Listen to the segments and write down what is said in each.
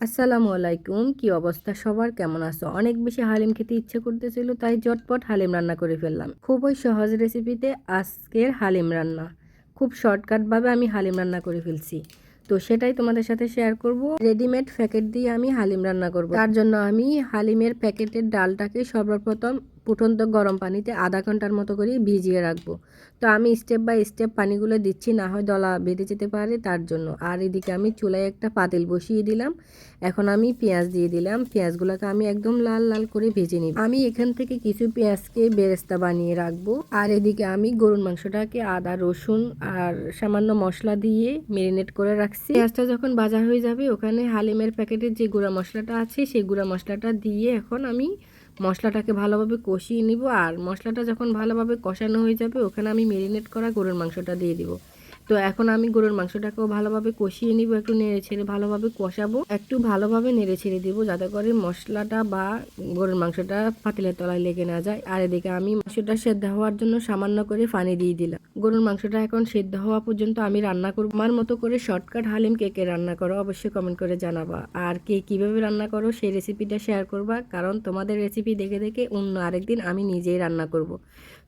আসসালামু আলাইকুম। কি অবস্থা সবার? কেমন আছো? অনেক বেশি হালিম খেতে ইচ্ছে করতেছিল, তাই ঝটপট হালিম রান্না করে ফেললাম। খুবই সহজ রেসিপিতে আজকের হালিম রান্না। খুব শর্টকাটভাবে আমি হালিম রান্না করে ফেলছি। তো সেটাই তোমাদের সাথে শেয়ার করব। রেডিমেড প্যাকেট দিয়ে আমি হালিম রান্না করব। তার জন্য আমি হালিমের প্যাকেটের ডালটাকে সর্বপ্রথম ফুটন্ত গরম পানিতে আধা ঘণ্টার মতো করে ভিজিয়ে রাখব। তো আমি স্টেপ বাই স্টেপ পানিগুলো দিচ্ছি, না হয় দলা বেঁধে যেতে পারে তার জন্য। আর এদিকে আমি চুলায় একটা পাতিল বসিয়ে দিলাম। এখন আমি পেঁয়াজ দিয়ে দিলাম। পেঁয়াজগুলোকে আমি একদম লাল লাল করে ভেজে নিব। আমি এখান থেকে কিছু পেঁয়াজকে বেরেস্তা বানিয়ে রাখব। আর এদিকে আমি গরুর মাংসটাকে আদা, রসুন আর সামান্য মশলা দিয়ে মেরিনেট করে রাখছি। পেঁয়াজটা যখন ভাজা হয়ে যাবে, ওখানে হালিমের প্যাকেটের যে গুঁড়া মশলাটা আছে, সেই গুঁড়া মশলাটা দিয়ে এখন আমি মশলাটাকে ভালোভাবে কষিয়ে নিব, আর মশলাটা যখন ভালোভাবে কষানো হয়ে যাবে, ওখানে আমি মেরিনেট করা গরুর মাংসটা দিয়ে দিব। তো এখন আমি গরুর মাংসটাকেও ভালোভাবে কষিয়ে নিব, একটু নেড়ে ছেড়ে ভালোভাবে কষাবো। একটু ভালোভাবে নেড়ে ছেড়ে দিব যাতে করে মশলাটা বা গরুর মাংসটা পাতিলের তলায় লেগে না যায়। আর এদিকে আমি মাংসটা সেদ্ধ হওয়ার জন্য সামান্য করে পানি দিয়ে দিলাম। গরুর মাংসটা এখন সেদ্ধ হওয়া পর্যন্ত আমি রান্না করব। আমার মতো করে শর্টকাট হালিম কে কে রান্না করো অবশ্যই কমেন্ট করে জানাবা। আর কে কীভাবে রান্না করো সেই রেসিপিটা শেয়ার করবা, কারণ তোমাদের রেসিপি দেখে দেখে অন্য আরেকদিন আমি নিজেই রান্না করব।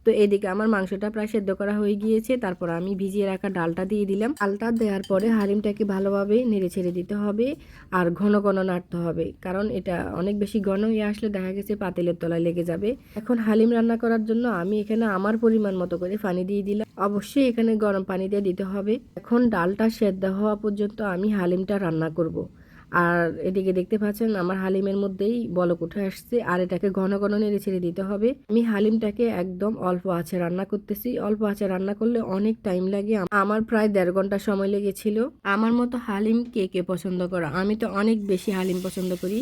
তো এদিকে আমার মাংসটা প্রায় সেদ্ধ করা হয়ে গিয়েছে, তারপর আমি ভিজিয়ে রাখা ডালটা দিয়ে দিলাম। চালটা দেওয়ার পরে হারিমটাকে ভালোভাবে নেড়ে ছেড়ে দিতে হবে আর ঘন ঘন নাড়তে হবে। কারণ এটা অনেক বেশি ঘন হয়ে আসলে দেখা গেছে পাতিলের তলায় লেগে যাবে। এখন হালিম রান্না করার জন্য আমি এখানে আমার পরিমাণ মতো করে পানি দিয়ে দিলাম। অবশ্যই এখানে গরম পানি দিয়ে দিতে হবে। এখন ডালটা সেদ্ধ হওয়া পর্যন্ত আমি হালিমটা রান্না করব। আর এদিকে দেখতে পাচ্ছেন আমার হালিমের মধ্যেই বলক উঠে আসছে, আর এটাকে ঘন ঘন নেড়ে ছেড়ে দিতে হবে। আমি হালিমটাকে একদম অল্প আছে রান্না করতেছি। অল্প আছে রান্না করলে অনেক টাইম লাগে। আমার প্রায় দেড় ঘণ্টা সময় লেগেছিল। আমার মতো হালিম কে কে পছন্দ করা? আমি তো অনেক বেশি হালিম পছন্দ করি।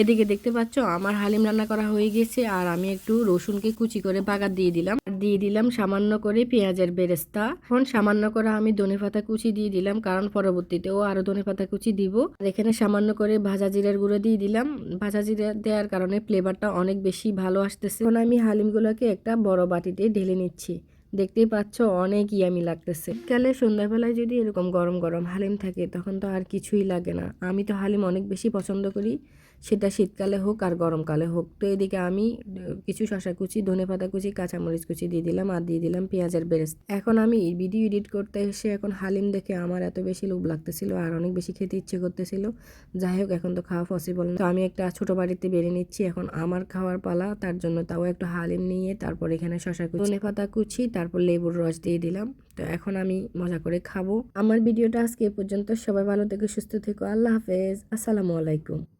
এদিকে দেখতে পাচ্ছ, আমার হালিম রান্না করা হয়ে গেছে, আর আমি একটু রসুনকে কুচি করে বাগার দিয়ে দিলাম। দিয়ে দিলাম সামান্য করে পেঁয়াজের বেরেস্তা। এখন সামান্য করে আমি ধনে পাতা কুচি দিয়ে দিলাম, কারণ পরবর্তীতেও আরও ধনে পাতা কুচি দিব। আর এখানে সামান্য করে ভাজা জিরার গুঁড়ো দিয়ে দিলাম। ভাজা জিরা দেওয়ার কারণে ফ্লেভারটা অনেক বেশি ভালো আসতেছে। এখন আমি হালিমগুলোকে একটা বড় বাটিতে ঢেলে নিচ্ছি। দেখতেই পাচ্ছ অনেক ইয়ামি লাগতেছে। কালে সন্ধ্যাবেলায় যদি এরকম গরম গরম হালিম থাকে, তখন তো আর কিছুই লাগে না। আমি তো হালিম অনেক বেশি পছন্দ করি, সেটা শীতকালে হোক আর গরমকালে হোক। তো এদিকে আমি কিছু শশা কুচি, ধনে পাতা কুচি, কাঁচামরিচ কুচি দিয়ে দিলাম আর দিয়ে দিলাম পেঁয়াজের বেরেস্ত। এখন আমি ভিডিও এডিট করতে এসে এখন হালিম দেখে আমার এত বেশি লোভ লাগতেছিল আর অনেক বেশি খেতে ইচ্ছে করতেছিল। যাই হোক, এখন তো খাওয়া পসিবল না। তো আমি একটা ছোট বাড়িতে বেড়ে নিচ্ছি। এখন আমার খাওয়ার পালা, তার জন্য তাও একটু হালিম নিয়ে তারপর এখানে শশা কুচি, ধনে পাতা কুচি তারপর লেবুর রস দিয়ে দিলাম। তো এখন আমি মজা করে খাব। আমার ভিডিওটা আজকে এ পর্যন্ত। সবাই ভালো থেকে, সুস্থ থেকো। আল্লাহ হাফেজ। আসসালামু আলাইকুম।